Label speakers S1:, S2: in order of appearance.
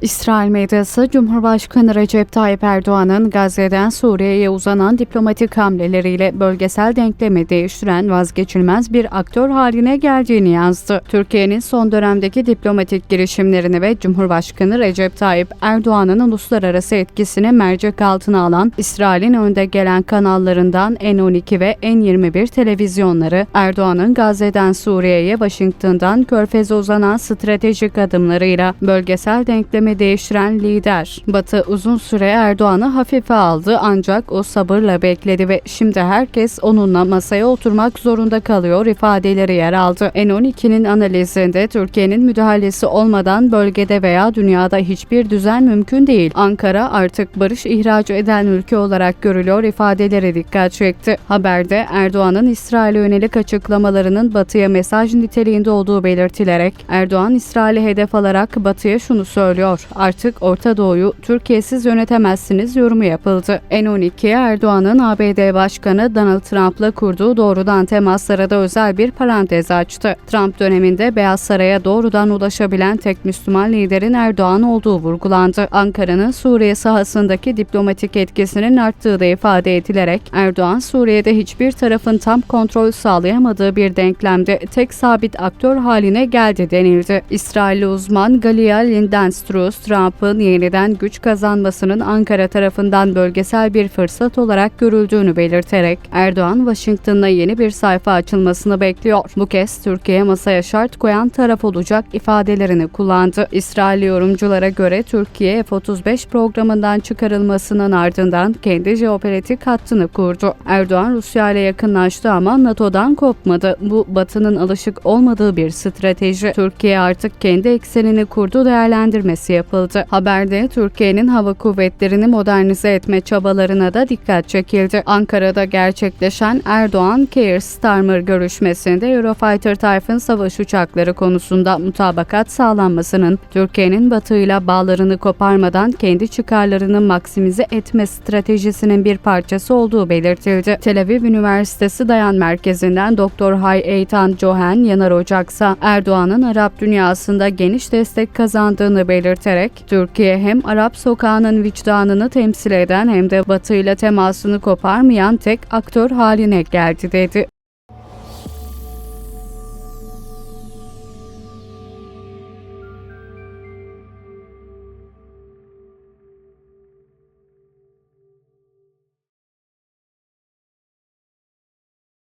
S1: İsrail medyası Cumhurbaşkanı Recep Tayyip Erdoğan'ın Gazze'den Suriye'ye uzanan diplomatik hamleleriyle bölgesel denklemi değiştiren vazgeçilmez bir aktör haline geldiğini yazdı. Türkiye'nin son dönemdeki diplomatik girişimlerini ve Cumhurbaşkanı Recep Tayyip Erdoğan'ın uluslararası etkisini mercek altına alan İsrail'in önde gelen kanallarından N12 ve N21 televizyonları Erdoğan'ın Gazze'den Suriye'ye, Washington'dan Körfez'e uzanan stratejik adımlarıyla bölgesel denklemi değiştiren lider. Batı uzun süre Erdoğan'ı hafife aldı ancak o sabırla bekledi ve şimdi herkes onunla masaya oturmak zorunda kalıyor ifadeleri yer aldı. N12'nin analizinde Türkiye'nin müdahalesi olmadan bölgede veya dünyada hiçbir düzen mümkün değil. Ankara artık barış ihraç eden ülke olarak görülüyor ifadeleri dikkat çekti. Haberde Erdoğan'ın İsrail'e yönelik açıklamalarının Batı'ya mesaj niteliğinde olduğu belirtilerek Erdoğan İsrail'i hedef alarak Batı'ya şunu söylüyor. Artık Orta Doğu'yu Türkiye'siz yönetemezsiniz yorumu yapıldı. N12 Erdoğan'ın ABD Başkanı Donald Trump'la kurduğu doğrudan temaslara da özel bir parantez açtı. Trump döneminde Beyaz Saray'a doğrudan ulaşabilen tek Müslüman liderin Erdoğan olduğu vurgulandı. Ankara'nın Suriye sahasındaki diplomatik etkisinin arttığı da ifade edilerek Erdoğan Suriye'de hiçbir tarafın tam kontrol sağlayamadığı bir denklemde tek sabit aktör haline geldi denildi. İsrailli uzman Galia Lindenstrus, Trump'ın yeniden güç kazanmasının Ankara tarafından bölgesel bir fırsat olarak görüldüğünü belirterek Erdoğan, Washington'la yeni bir sayfa açılmasını bekliyor. Bu kez Türkiye masaya şart koyan taraf olacak ifadelerini kullandı. İsrail yorumculara göre Türkiye F-35 programından çıkarılmasının ardından kendi jeopolitik hattını kurdu. Erdoğan Rusya ile yakınlaştı ama NATO'dan kopmadı. Bu Batı'nın alışık olmadığı bir strateji. Türkiye artık kendi eksenini kurdu değerlendirmesi yapıldı. Haberde Türkiye'nin hava kuvvetlerini modernize etme çabalarına da dikkat çekildi. Ankara'da gerçekleşen Erdoğan Keir Starmer görüşmesinde Eurofighter Typhoon savaş uçakları konusunda mutabakat sağlanmasının Türkiye'nin batıyla bağlarını koparmadan kendi çıkarlarını maksimize etme stratejisinin bir parçası olduğu belirtildi. Tel Aviv Üniversitesi Dayan Merkezi'nden Doktor Hay Eytan Cohen Yanar Ocaksa Erdoğan'ın Arap dünyasında geniş destek kazandığını belirterek Türkiye hem Arap sokağının vicdanını temsil eden hem de Batı ile temasını koparmayan tek aktör haline geldi dedi.